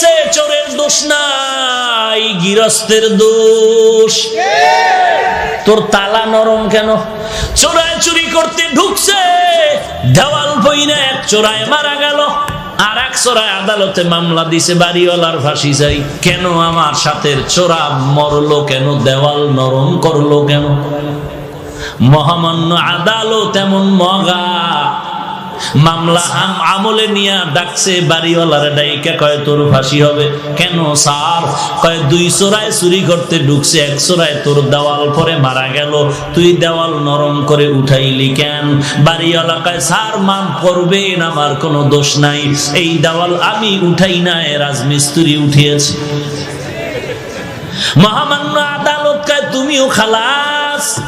করছে চোরের দোষ নাই, গৃহস্থের দোষ। তোর তালা নরম কেন? চোরায় চুরি করতে ঢুকছে, দেওয়াল বইনা এক চোরায় মারা গেল, আর এক চোরায় আদালতে মামলা দিছে, বাড়িওয়ালার ফাঁসি চাই। কেন আমার সাথে চোরা মরলো কেন? দেওয়াল নরম করল কেন? মহামান্য আদালত এমন মগা মামলা আম আমলে নিয়া ডাকছে, বাড়িওয়ালার ডাইকা কয়, তোর ফাঁসি হবে। কেন কয়, দুই চোরায় চুরি করতে ঢুকছে, এক চোরায় তোর দেওয়াল পরে মারা গেল। তুই দেওয়াল নরম করে উঠাইলি কেন? বাড়িওয়ালা কয় আমার কোনো দোষ নাই। এই দেওয়াল আমি উঠাই নাই রাজমিস্ত্রি উঠিয়েছি। মহামান্য আদালত কয়, তুমিও খালাস।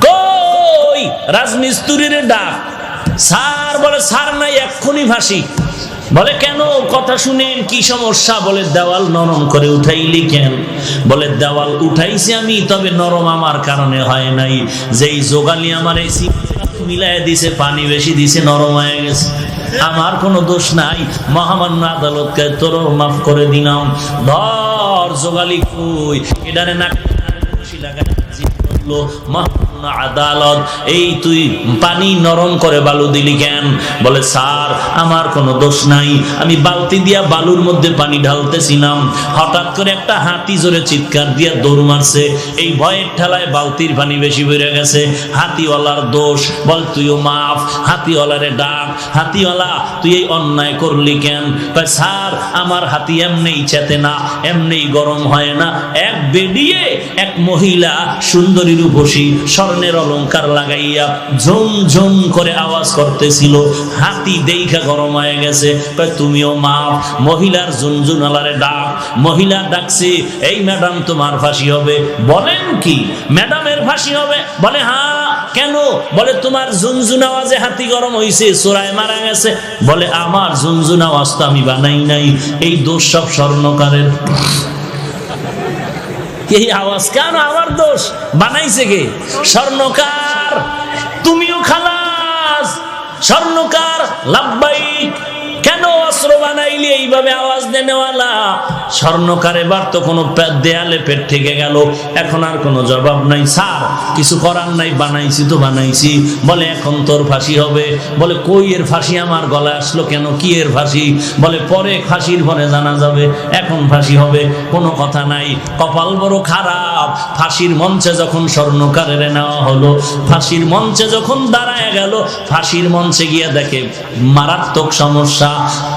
কই? রাজমিস্ত্রির ডাক। স্যার বলে, স্যার নাই, এক্ষুনি ফাঁসি বলে, কেন? কথা শুনেন, কি সমস্যা? বলে, দেওয়াল নরম করে উঠাইলি কেন? বলে, দেওয়াল উঠাইছি আমি, তবে নরম আমার কারণে হয় নাই। যেই যোগালি আমার এই মিলাই দিছে, পানি বেশি দিছে, নরম হয়ে গেছে। আমার কোনো দোষ নাই। মহামান্য আদালতকে তোর মাফ করে দিলাম। ধর, যোগালি কই? এটারে না লাগা বলল মহামান্য আদালত। এই তুই পানি নরম করে বালু দিলি কেন? বলে, স্যার, আমার কোনো দোষ নাই। আমি বালতি দিয়া বালুর মধ্যে পানি ঢালতেছিলাম। হঠাৎ করে একটা হাতি জোরে চিৎকার দিয়া দৌড় মারছে। এই ভয়ের ঠেলায় বালতির পানি বেশি বেড়ে গেছে। হাতিওয়ালার দোষ। বল, তুইও মাফ। হাতিওয়ালারে ডাক। হাতিওয়ালা, তুই এই অন্যায় করলি কেন? স্যার, আমার হাতি এমনি চেতে না এমনি গরম হয় না। এক বেডিয়ে এক মহিলা সুন্দরী রূপসী স্বর্ণের অলংকার লাগাইয়া ঝুম ঝুম করে আওয়াজ করতেছিল। হাতি দেখা গরম হয়ে গেছে। তুমিও মাপ মহিলার ঝুনঝুনালারে ডাক। মহিলা ডাকছে, এই ম্যাডাম তোমার ফাঁসি হবে। বলেন কি? ম্যাডামের ফাঁসি হবে? বলে হ্যাঁ কেন? বলে, তোমার ঝুনঝুন আওয়াজে হাতি গরম হইছে চোরায় মারা গেছে। বলে, আমার ঝুনঝুন আওয়াজ তো আমি বানাই নাই। এই দোষ সব স্বর্ণকারের। এই আওয়াজ কেন আমার দোষ? বানাইছে কে? স্বর্ণকার, তুমিও খালাস। স্বর্ণকার লাভবাইক কেন অস্ত্র বানাইলি? এইভাবে আওয়াজ দেনেওয়ালা স্বর্ণকার এবার তো কোনো দেয়ালে পেট থেকে গেল। এখন আর কোনো জবাব নাই। স্যার, কিছু করার নাই, বানাইছি তো বানাইছি। বলে, এখন তোর ফাঁসি হবে। বলে, কই এর ফাঁসি? আমার গলায় আসলো কেন? কি এর ফাঁসি? বলে, পরে ফাঁসির পরে জানা যাবে। এখন ফাঁসি হবে। কোনো কথা নাই। কপাল বড় খারাপ। ফাঁসির মঞ্চে যখন স্বর্ণকারের নেওয়া হলো, ফাঁসির মঞ্চে যখন দাঁড়ায় গেল, ফাঁসির মঞ্চে গিয়ে দেখে, মারাত্মক সমস্যা,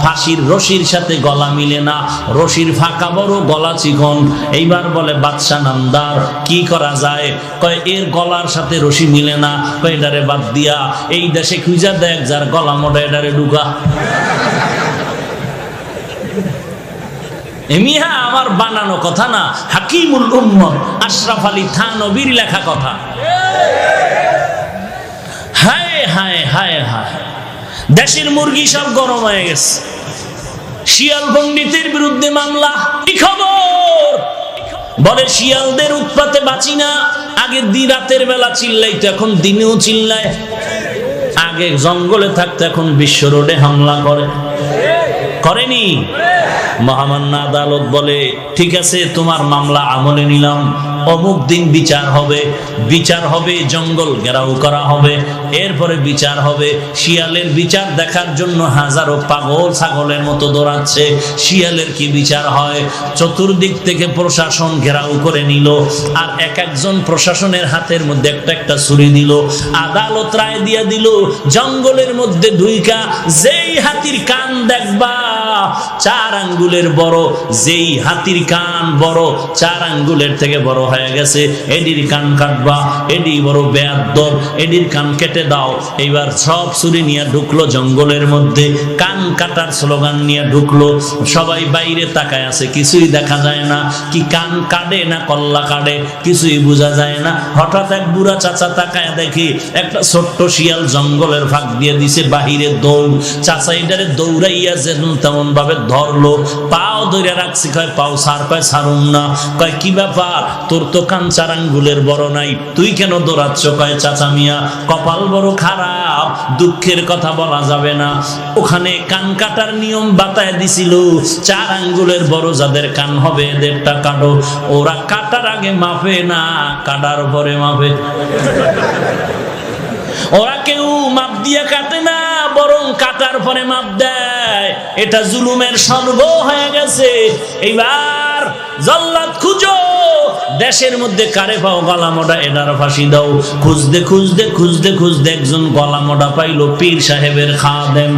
ফাঁসির রশির সাথে গলা মিলে না, রশির ফাঁকা বড় গলা চিকন। এইবার বলে বাদশা নামদার, কি করা যায়? কয়, এর গলার সাথে রশি মিলে না। কয়, এটারে বাদ দিয়া, এই দেশে খুঁজা দেখ যার গলা মোটা, এটারে ঢুকা। এমিহা আমার বানানো কথা না, হাকিমুল উম্মত, আশরাফ আলী থানবীর লেখা কথা। হায় হায় হায় হায়। দেশের মুরগি সব গরম হয়ে গেছে। শিয়াল পণ্ডিতের বিরুদ্ধে মামলা, কি খবর? বলে, শিয়ালদের উৎপাতে বাঁচি না, আগে দি রাতের বেলা চিল্লাইতো, এখন দিনেও চিল্লায়। আগে জঙ্গলে থাকতো, এখন বিশ্ব রোডে হামলা করে। করেনি? মহামান্য আদালত বলে ঠিক আছে তোমার মামলা আমলে নিলাম। অমুক দিন বিচার হবে বিচার হবে, জঙ্গল ঘেরাও করা হবে, এরপরে বিচার হবে। শিয়ালের বিচার দেখার জন্য হাজারো পাগল ছাগলের মতো দৌড়াচ্ছে। শিয়ালের কি বিচার হয়? চতুর্দিক থেকে প্রশাসন ঘেরাও করে নিল আর এক একজন প্রশাসনের হাতের মধ্যে একটা একটা ছুরি দিল। আদালত রায় দিয়া দিল, জঙ্গলের মধ্যে ঢুইকা, যেই হাতির কান দেখবা, চার আঙ্গুলের বড়, যেই হাতির কান বড়, চার আঙ্গুলের থেকে বড় গেছে। এডির কান কাটবা, এডি বড় বেয়াদ্দর এডির কান কেটে দাও। এইবার সব ছুরি নিয়ে ঢুকলো জঙ্গলের মধ্যে, কান কাটার স্লোগান নিয়ে ঢুকলো। সবাই বাইরে তাকায় আছে, কিছুই দেখা যায় না। কি কান কাটে না কল্লা কাটে, কিছুই বোঝা যায় না। হঠাৎ এক বুড়া চাচা তাকায় দেখি, একটা ছোট্ট শিয়াল জঙ্গলের ফাঁক দিয়ে দিছে বাহিরে দৌড়। চাচা এটারে দৌড়াইয়া যেন তেমন ভাবে ধরলো। পাও ধরে রাখছি, কয় পাও সার, কয় সারুম না। কয়, কি ব্যাপার? তোর তো কান চার আঙ্গুলের বড় নাই। তুই কেন দৌড়াচ্ছ? কয়, চাচা মিয়া, কপাল বড় খারাপ, দুঃখের কথা বলা যাবে না। ওখানে কান কাটার নিয়ম বাতায় দিছিল, চার আঙ্গুলের বড় যাদের কান হবে এদেরটা কাটো। ওরা কাটার আগে মাপে না, কাটার পরে মাপে। ওরা কেউ মাপ দিয়ে কাটে না, বরং কাটার পরে মাপ দেয়। এটা জুলুমের সর্ব হয়ে গেছে। এইবার জল্লাদ খুঁজো। দেশের মধ্যে কারে পাও গলা মোটা এনার ফাঁসি দাও। খুঁজতে খুঁজতে খুঁজতে খুঁজতে একজন গলা মোটা পাইলো পীর সাহেবের খাদেম।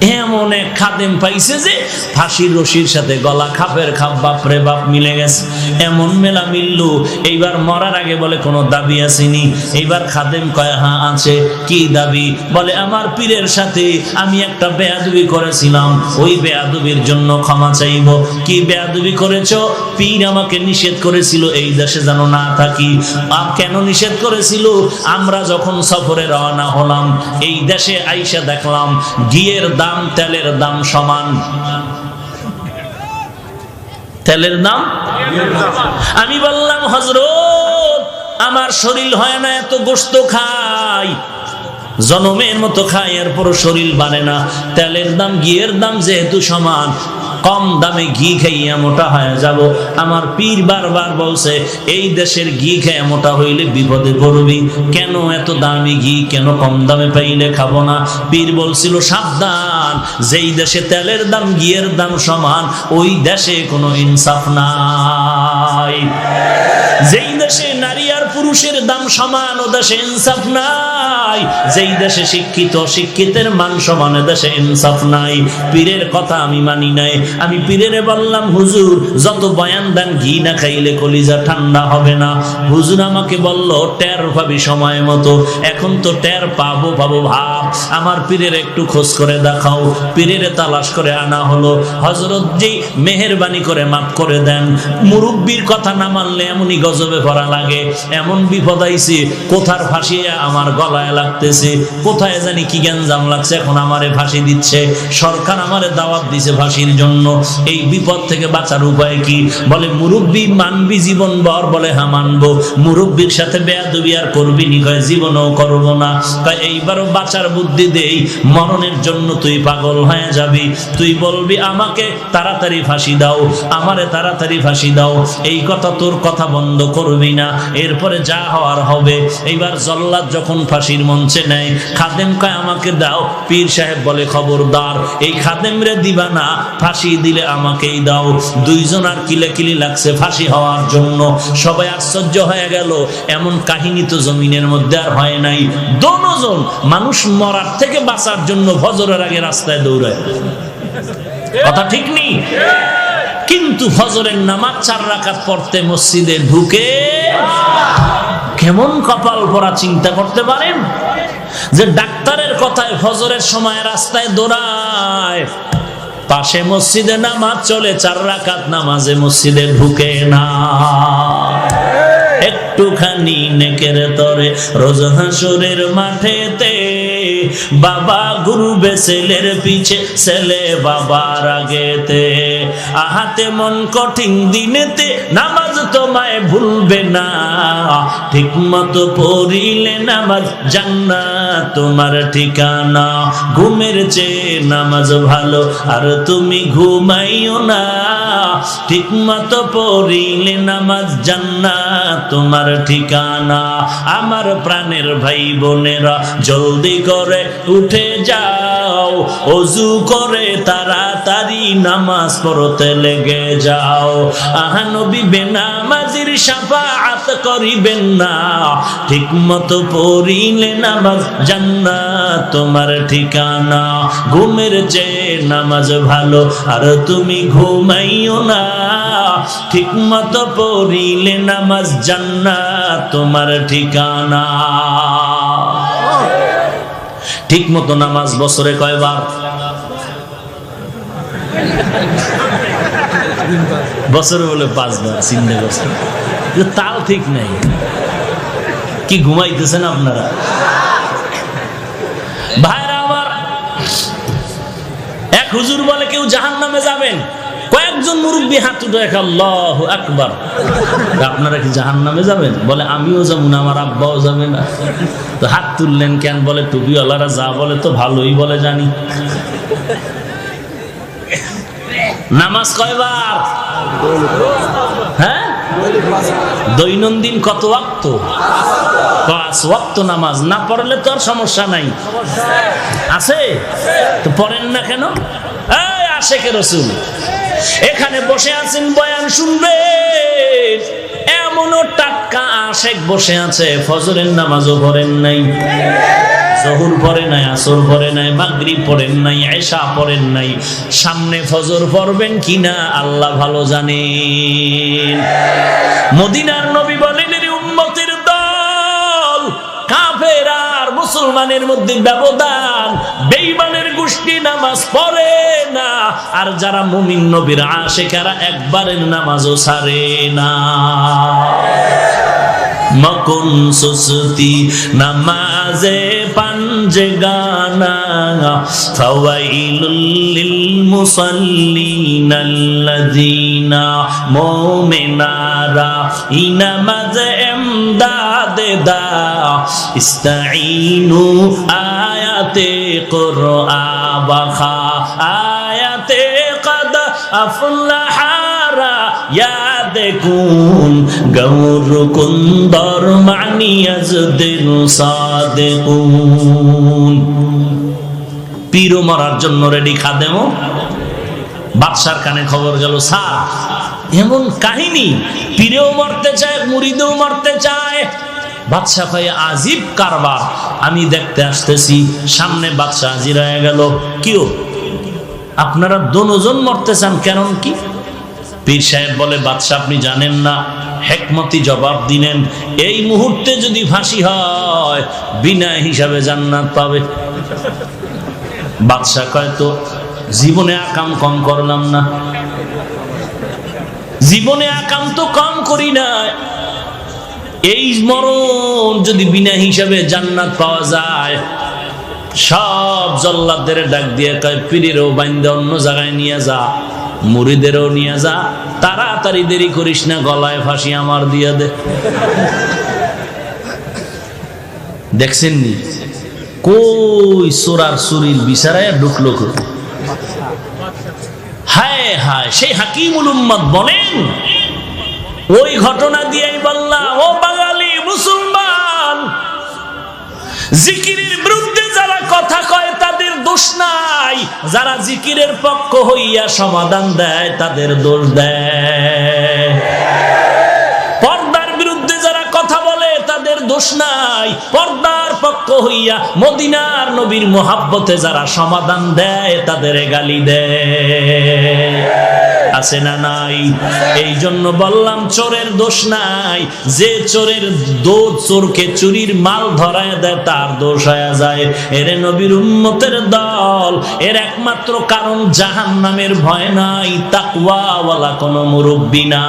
এমন এক খাদেম পাইছে যে ফাঁসির রশির সাথে গলা খাপের খাপ বাপরে বাপ মিলে গেছে। এমন মেলা মিলল। এইবার মরার আগে বলে, কোনো দাবি আসেনি। এইবার খাদেম কয় হ্যাঁ আছে। কি দাবি? বলে, আমার পীরের সাথে আমি একটা বেয়াদবি করেছিলাম। ওই বেয়াদবির জন্য ক্ষমা চাইব। কি বেয়াদবি করেছ? পীর আমাকে নিষেধ করেছিল, এই দেশে যেন না থাকি। আর কেন নিষেধ করেছিল? আমরা যখন সফরে রওনা হলাম, এই দেশে আইসা দেখলাম, ঘিয়ের দাম তেলের দাম সমান। তেলের দাম? আমি বললাম হজরত আমার শরীর হয় না, এত গোস্ত খাই। জনমের মতো খাই এরপরও শরীর বানে না। তেলের দাম, ঘিয়ের দাম যেহেতু সমান, কম দামে ঘি খাইয়া মোটা হয়ে যাব। আমার পীর বারবার বলছে, এই দেশের ঘি খেয়ে মোটা হইলে বিপদে পড়বি। কেন এত দামি ঘি, কেন কম দামে পাইলে খাব না? পীর বলছিল, সাবধান যেই দেশে তেলের দাম গিয়ের দাম সমান, ওই দেশে কোনো ইনসাফ নাই। যেই দেশে নারী পুরুষের দাম সমান দেশে ইনসাফ নাই। যেই দেশে শিক্ষিত, শিক্ষিতের মান সমান দেশে ইনসাফ নাই। পীরের কথা আমি মানি নাই। আমি পীরের বললাম, হুজুর, যত বয়ান দেন, ঘি না খাইলে কলিজা ঠান্ডা হবে না। হুজুর আমাকে বলল, টের পাবি সময় মতো। এখন তো টের পাবো পাবো ভাব। আমার পীরের একটু খোঁজ করে দেখাও। পীরের তালাশ করে আনা হলো। হজরত জি মেহেরবানি করে মাফ করে দেন। মুরব্বীর কথা না মানলে এমনই গজবে ভরা লাগে। এমন বিপদ আইছে, কোথার ফাঁসিয়ে আমার গলায় লাগতেছে, কোথায় জানি কি গ্যাঞ্জাম লাগছে, এখন আমারে ফাঁসি দিচ্ছে, সরকার আমারে দাওয়াত দিছে ফাঁসির জন্য, এই বিপদ থেকে বাঁচার উপায় কি? বলে, মুরব্বী মানবি জীবন বর বলে হ্যাঁ মানবো। মুরব্বীর সাথে বেয়াদবি আর করবি নি, কয়, জীবনও করব না। কয়, এইবারও বাঁচার বুদ্ধি দেই, মরণের জন্য তুই পাগল হয়ে যাবি। তুই বলবি, আমাকে তাড়াতাড়ি ফাঁসি দাও, আমারে তাড়াতাড়ি ফাঁসি দাও, এই কথা তোর কথা বন্ধ করবি না। এরপরে যা হওয়ার হবে। এইবার জল্লাদ যখন ফাঁসির মঞ্চে নেয়, খাদেম কয়, আমাকে দাও। পীর সাহেব বলে, খবরদার, এই খাদেম রে দিবা না, ফাঁসি দিলে আমাকেই দাও। দুইজন আর কিলে লাগছে ফাঁসি হওয়ার জন্য। সবাই আশ্চর্য হয়ে গেল, এমন কাহিনী তো জমিনের মধ্যে আর হয় নাই। দোনোজন মানুষ মরার থেকে বাঁচার জন্য ফজরের আগে রাস্তায় দৌড়ায়। কথা ঠিক নেই কিন্তু ফজরের নামাজ চার রাকাত পড়তে মসজিদে ঢুকে কেমন কপাল পরা চিন্তা করতে পারেন যে ডাক্তারের কথায়, ফজরের সময় রাস্তায় দৌড়ায়, পাশে মসজিদে নামাজ চলে, চার রাকাত নামাজে মসজিদে ঢুকে না। একটুখানি নেকের তরে, রোজ হাসুরের মাঠেতে বাবা গুরুবে ছেলের পিছে, ছেলে বাবার আগেতে। আহাতে মন কঠিন দিনেতে নামাজ তোমায় ভুলবে না। ঠিক মতো পড়িলে নামাজ জান্না তোমার ঠিকানা। ঘুমের চেয়ে নামাজ ভালো, আর তুমি ঘুমাইও না। ঠিক মতো পড়িলে নামাজ জান্না তোমার ঠিকানা। আমার প্রাণের ভাই বোনেরা, জলদি করে উঠে যাও, অজু করে তাড়াতাড়ি নামাজ পড়তে লেগে যাও। আহানবী বেনামাজির সাফাআত করিবেন না। ঠিক মতো পড়িলে নামাজ জান্নাত তোমার ঠিকানা। ঘুমের চেয়ে নামাজ ভালো, আর তুমি ঘুমাইও না। ঠিক মতো পড়িলে নামাজ জান্নাত তোমার ঠিকানা। ঠিক মতো নামাজ বছরে কয়বার? বছরে বলে পাঁচবার চিন্তা করছেন তাও ঠিক নাই। কি ঘুমাইতেছেন আপনারা? ভাইরা আবার এক হুজুর বলে, কেউ জাহান নামে যাবেন? কয়েকজন মুরব্বী হাত উঠে রেখে আল্লাহ আকবার। আপনারা কি জাহান নামে যাবেন? বলে, আমিও যাব না, আমার আব্বাও যাবে না। তো হাত তুললেন কেন? বলে, টুপিওয়ালারা যা বলে তো ভালোই বলে জানি। নামাজ কয়বার? হ্যাঁ? দৈনন্দিন কত ওয়াক্ত? পাঁচ ওয়াক্ত নামাজ। না পড়লে তো আর সমস্যা নাই। আছে? তো পড়েন না কেন? আশেকে রসুল। এখানে বসে আছেন বয়ান শুনবে। এমনও টাটকা আশেক বসে আছে। ফজরের নামাজও পড়েন নাই। জহুর পড়ে নাই, আসর পড়ে নাই, মাগরিব পড়েন নাই আয়সা পড়েন নাই। সামনে ফজর পড়বেন কিনা আল্লাহ ভালো জানেন। মদিনার নবী বলেন, এর উম্মতের দল, কাফের আর মুসলমানের মধ্যে ব্যবধান, বেঈমানের গোষ্ঠী নামাজ পড়ে না। আর যারা মুমিন নবীর আশেকারা একবারের নামাজও সারে না। মকুন সুসতি নামাজে পাঞ্জে গানা, ফাওয়াইলুল লিল মুসাল্লিন আল্লাযিনা মুমিনারা, ইনামাজ এমদাদে দা ইস্তাইনু আয়াতে কুরআবা আয়াতে কদ আফলাহারা ইয়াদ কুন, গৌর কুন্দর মরার জন্য রেডি খাদেমও বাদশার কানে খবর গেল, স্যার, এমন কাহিনী, পীরেও মরতে চায় মুড়িদেও মরতে চায়। বাদশাহ ভাই আজিব কারবার, আমি দেখতে আসতেছি, সামনে বাদশাহ হাজির হয়ে গেল। কিও আপনারা দনোজন মরতে চান কেন কি? পীর সাহেব বলে, বাদশাহ, আপনি জানেন না, হেকমতি জবাব দিলেন, এই মুহূর্তে যদি ফাঁসি হয়, বিনা হিসাবে জান্নাত পাবে। বাদশাহ কয়, তো জীবনে আকাম কম করলাম না। জীবনে আকাম তো কম করি না এই মরণ যদি বিনা হিসাবে জান্নাত পাওয়া যায়, সব জল্লাদের ডাক দিয়ে কয়, পীরেরও বাইন্দে অন্য জায়গায় নিয়ে যা। মুড়িদেরও নিয়ে যা, তাড়াতাড়ি দেরি করিস না, গলায় ফাঁসি আমার দিয়ে দে। দেখছেননি? কই সোরার সুরির বিচারায় ঢুকলো হায় হায়, সেই হাকিমুল উম্মত বলেন, ওই ঘটনা দিয়েই বললাম, ও বাঙালি মুসলমান দোষ নাই। যারা জিকিরের পক্ষ হইয়া সমাধান দেয়, তাদের দোষ দেয়। পর্দার বিরুদ্ধে যারা কথা বলে, তাদের দোষ নাই। পর্দার পক্ষ হইয়া মদিনার নবীর মোহাব্বতে যারা সমাধান দেয়, তাদের গালি দেয়। আছে না নাই? এই জন্য বললাম, চোরের দোষ নাই। যে চোরের দো চোরকে চুরির মাল ধরায় দেয়, তার দোষ হয়ে যায়। এর নবীর উম্মতের দল, এর একমাত্র কারণ জাহান নামের ভয় নাই, তাকওয়াওয়ালা কোনো মুরব্বী না